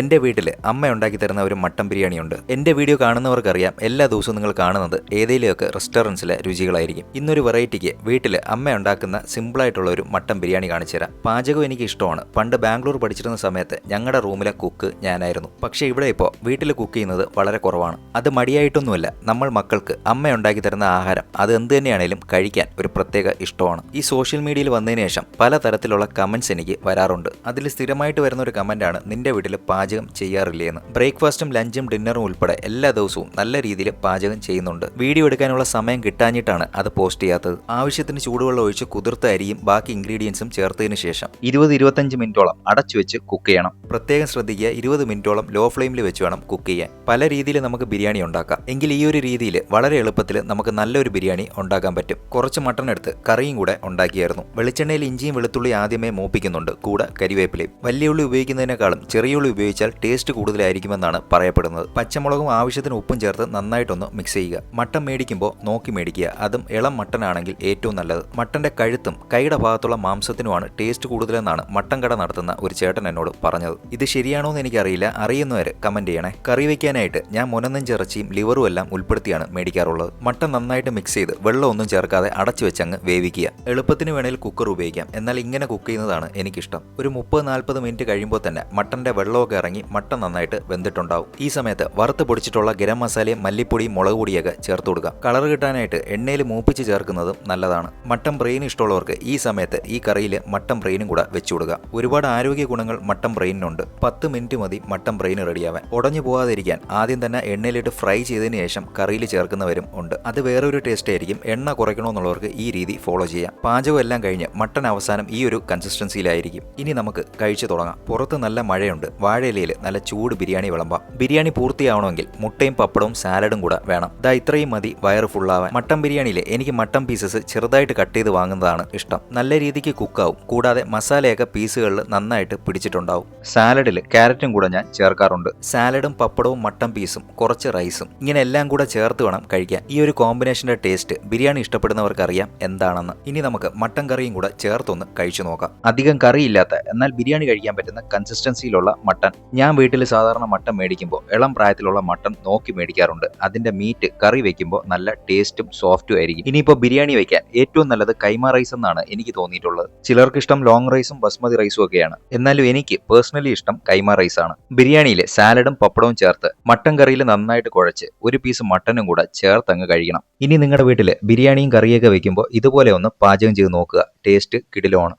എന്റെ വീട്ടിൽ അമ്മ ഉണ്ടാക്കി തരുന്ന ഒരു മട്ടൻ ബിരിയാണി ഉണ്ട് എന്റെ വീഡിയോ കാണുന്നവർക്കറിയാം എല്ലാ ദിവസവും നിങ്ങൾ കാണുന്നത് ഏതെങ്കിലുമൊക്കെ റെസ്റ്റോറൻസിലെ രുചികളായിരിക്കും. ഇന്നൊരു വെറൈറ്റിക്ക് വീട്ടിൽ അമ്മ ഉണ്ടാക്കുന്ന സിമ്പിളായിട്ടുള്ള ഒരു മട്ടൻ ബിരിയാണി കാണിച്ചു തരാം. പാചകം എനിക്ക് ഇഷ്ടമാണ്. പണ്ട് ബാംഗ്ലൂർ പഠിച്ചിരുന്ന സമയത്ത് ഞങ്ങളുടെ റൂമിലെ കുക്ക് ഞാനായിരുന്നു. പക്ഷേ ഇവിടെ ഇപ്പോൾ വീട്ടിൽ കുക്ക് ചെയ്യുന്നത് വളരെ കുറവാണ്. അത് മടിയായിട്ടൊന്നുമല്ല നമ്മൾ മക്കൾക്ക് അമ്മ ഉണ്ടാക്കി തരുന്ന ആഹാരം അത് എന്ത് തന്നെയാണേലും കഴിക്കാൻ ഒരു പ്രത്യേക ഇഷ്ടമാണ്. ഈ സോഷ്യൽ മീഡിയയിൽ വന്നതിന് ശേഷം പലതരത്തിലുള്ള കമന്റ്സ് എനിക്ക് വരാറുണ്ട്. അതിൽ സ്ഥിരമായിട്ട് വരുന്ന ഒരു കമന്റാണ് നിന്റെ വീട്ടിൽ പാചകം ചെയ്യാറില്ലേ എന്ന് ബ്രേക്ക്ഫാസ്റ്റും ലഞ്ചും ഡിന്നറും ഉൾപ്പെടെ എല്ലാ ദിവസവും നല്ല രീതിയിൽ പാചകം ചെയ്യുന്നുണ്ട്. വീഡിയോ എടുക്കാനുള്ള സമയം കിട്ടാഞ്ഞിട്ടാണ് അത് പോസ്റ്റ് ചെയ്യാത്തത്. ആവശ്യത്തിന് ചൂടുവെള്ളം ഒഴിച്ച് കുതിർത്ത അരിയും ബാക്കി ഇൻഗ്രീഡിയൻസും ചേർത്തതിന് ശേഷം ഇരുപത് ഇരുപത്തഞ്ച് മിനിറ്റോളം അടച്ചു വെച്ച് കുക്ക് ചെയ്യണം. പ്രത്യേകം ശ്രദ്ധിക്കുക ഇരുപത് മിനിറ്റോളം ലോ ഫ്ലെയിമിൽ വെച്ച് വേണം കുക്ക് ചെയ്യാൻ. പല രീതിയിൽ നമുക്ക് ബിരിയാണി ഉണ്ടാക്കാം. എങ്കിൽ ഈ ഒരു രീതിയിൽ വളരെ എളുപ്പത്തിൽ നമുക്ക് നല്ലൊരു ബിരിയാണി ഉണ്ടാക്കാൻ പറ്റും. കുറച്ച് മട്ടൺ എടുത്ത് കറിയും കൂടെ ഉണ്ടാക്കിയായിരുന്നു. വെളിച്ചെണ്ണയിൽ ഇഞ്ചിയും വെളുത്തുള്ളി ആദ്യമേ മൂപ്പിക്കുന്നുണ്ട്. കൂടെ കരിവേപ്പിലയും. വലിയ ഉള്ളി ഉപയോഗിക്കുന്നതിനേക്കാളും ചെറിയ ഉള്ളി ഉപയോഗിച്ചാൽ ടേസ്റ്റ് കൂടുതലായിരിക്കുമെന്നാണ് പറയപ്പെടുന്നത്. പച്ചമുളകും ആവശ്യത്തിന് ഉപ്പും ചേർത്ത് നന്നായിട്ടൊന്ന് മിക്സ് ചെയ്യുക. മട്ടൻ മേടിക്കുമ്പോൾ നോക്കി മേടിക്കുക. അതും ഇളം മട്ടൻ ആണെങ്കിൽ ഏറ്റവും നല്ലത്. മട്ടന്റെ കഴുത്തും കൈയുടെ ഭാഗത്തുള്ള മാംസത്തിനുമാണ് ടേസ്റ്റ് കൂടുതലെന്നാണ് മട്ടൻ കട നടത്തുന്ന ഒരു ചേട്ടൻ എന്നോട് പറഞ്ഞത്. ഇത് ശരിയാണോ എന്ന് എനിക്കറിയില്ല. അറിയുന്നവർ കമന്റ് ചെയ്യണേ. കറി വയ്ക്കാനായിട്ട് ഞാൻ മുനന്നും ചിറച്ചിയും ലിവറും എല്ലാം ഉൾപ്പെടുത്തിയാണ് മേടിക്കാറുള്ളത്. മട്ടൻ നന്നായിട്ട് മിക്സ് ചെയ്ത് വെള്ളമൊന്നും ചേർക്കാതെ അടച്ചു വെച്ചങ്ങ് വേവിക്കുക. എളുപ്പത്തിന് വേണേൽ കുക്കർ ഉപയോഗിക്കാം. എന്നാൽ ഇങ്ങനെ കുക്ക് ചെയ്യുന്നതാണ് എനിക്കിഷ്ടം. ഒരു മുപ്പത് നാൽപ്പത് മിനിറ്റ് കഴിയുമ്പോൾ തന്നെ മട്ടന്റെ വെള്ളമൊക്കെ ഇറങ്ങി മട്ട നന്നായിട്ട് വെന്തിട്ടുണ്ടാവും. ഈ സമയത്ത് വറുത്ത് പൊടിച്ചിട്ടുള്ള ഗരം മസാലയും മല്ലിപ്പൊടിയും മുളക് പൊടിയൊക്കെ ചേർത്ത് കൊടുക്കുക കളർ കിട്ടാനായിട്ട് എണ്ണയിൽ മൂപ്പിച്ച് ചേർക്കുന്നതും നല്ലതാണ്. മട്ടൻ ബ്രെയിൻ ഇഷ്ടമുള്ളവർക്ക് ഈ സമയത്ത് ഈ കറിയിൽ മട്ടൻ ബ്രെയിനും കൂടെ വെച്ചു കൊടുക്കുക ഒരുപാട് ആരോഗ്യ ഗുണങ്ങൾ മട്ടൻ ബ്രെയിനുണ്ട് പത്ത് മിനിറ്റ് മതി മട്ടൻ ബ്രെയിൻ റെഡിയാവാൻ. ഉടഞ്ഞു പോകാതിരിക്കാൻ ആദ്യം തന്നെ എണ്ണയിലിട്ട് ഫ്രൈ ചെയ്തതിന് ശേഷം കറിയിൽ ചേർക്കുന്നവരും ഉണ്ട്. അത് വേറൊരു ടേസ്റ്റ് ആയിരിക്കും. എണ്ണ കുറയ്ക്കണമെന്നുള്ളവർക്ക് ഈ രീതി ഫോളോ ചെയ്യാം. പാചകം എല്ലാം കഴിഞ്ഞ് മട്ടൻ അവസാനം ഈ ഒരു കൺസിസ്റ്റൻസിയിലായിരിക്കും ഇനി നമുക്ക് കഴിച്ചു തുടങ്ങാം. പുറത്ത് നല്ല മഴയുണ്ട്. വാഴയിലയിൽ നല്ല ചൂട് ബിരിയാണി വിളമ്പാം. ബിരിയാണി പൂർത്തിയാവണമെങ്കിൽ മുട്ടയും പപ്പടവും സാലഡും കൂടെ വേണം. ഇതാ ഇത്രയും മതി വയറ് ഫുള്ളാവാൻ. മട്ടൻ ബിരിയാണിയിൽ എനിക്ക് മട്ടൻ പീസസ് ചെറുതായിട്ട് കട്ട് ചെയ്ത് വാങ്ങുന്നതാണ് ഇഷ്ടം. നല്ല രീതിക്ക് കുക്കാവും. കൂടാതെ മസാലയൊക്കെ പീസുകളിൽ നന്നായിട്ട് പിടിച്ചിട്ടുണ്ടാവും. സാലഡിൽ ക്യാരറ്റും കൂടെ ഞാൻ ചേർക്കാറുണ്ട്. സാലഡും പപ്പടവും മട്ടൻ പീസും കുറച്ച് റൈസും ഇങ്ങനെ എല്ലാം കൂടെ ചേർത്ത് വേണം കഴിക്കാൻ. ഈ ഒരു കോമ്പിനേഷന്റെ ടേസ്റ്റ് ബിരിയാണി ഇഷ്ടപ്പെടുന്നവർക്കറിയാം എന്താണെന്ന്. ഇനി നമുക്ക് മട്ടൻ കറിയും കൂടെ ചേർത്തൊന്ന് കഴിച്ചു നോക്കാം. അധികം കറിയില്ലാത്ത എന്നാൽ ബിരിയാണി കഴിക്കാൻ പറ്റുന്ന കൺസിസ്റ്റൻസിയിലുള്ള മട്ടൻ. ഞാൻ വീട്ടിൽ സാധാരണ മട്ടൻ മേടിക്കുമ്പോൾ ഇളം പ്രായത്തിലുള്ള മട്ടൻ നോക്കി മേടിക്കാറുണ്ട്. അതിന്റെ മീറ്റ് കറി വെക്കുമ്പോൾ നല്ല ടേസ്റ്റും സോഫ്റ്റും ആയിരിക്കും. ഇനിയിപ്പോൾ ബിരിയാണി വെക്കാൻ ഏറ്റവും നല്ലത് കൈമ റൈസ് എന്നാണ് എനിക്ക് തോന്നിയിട്ടുള്ളത്. ചിലർക്ക് ഇഷ്ടം ലോങ് റൈസും ബസ്മതി റൈസും ഒക്കെയാണ്. എന്നാലും എനിക്ക് പേഴ്സണലി ഇഷ്ടം കൈമ റൈസ് ആണ്. ബിരിയാണിയിൽ സാലഡും പപ്പടവും ചേർത്ത് മട്ടൻ കറിയിൽ നന്നായിട്ട് കുഴച്ച് ഒരു പീസ് മട്ടനും കൂടെ ചേർത്ത് അങ്ങ് കഴിക്കണം. ഇനി നിങ്ങളുടെ വീട്ടിൽ ബിരിയാണിയും കറിയൊക്കെ വെക്കുമ്പോൾ ഇതുപോലെ ഒന്ന് പാചകം ചെയ്ത് നോക്കുക. ടേസ്റ്റ് കിടിലമാണ്.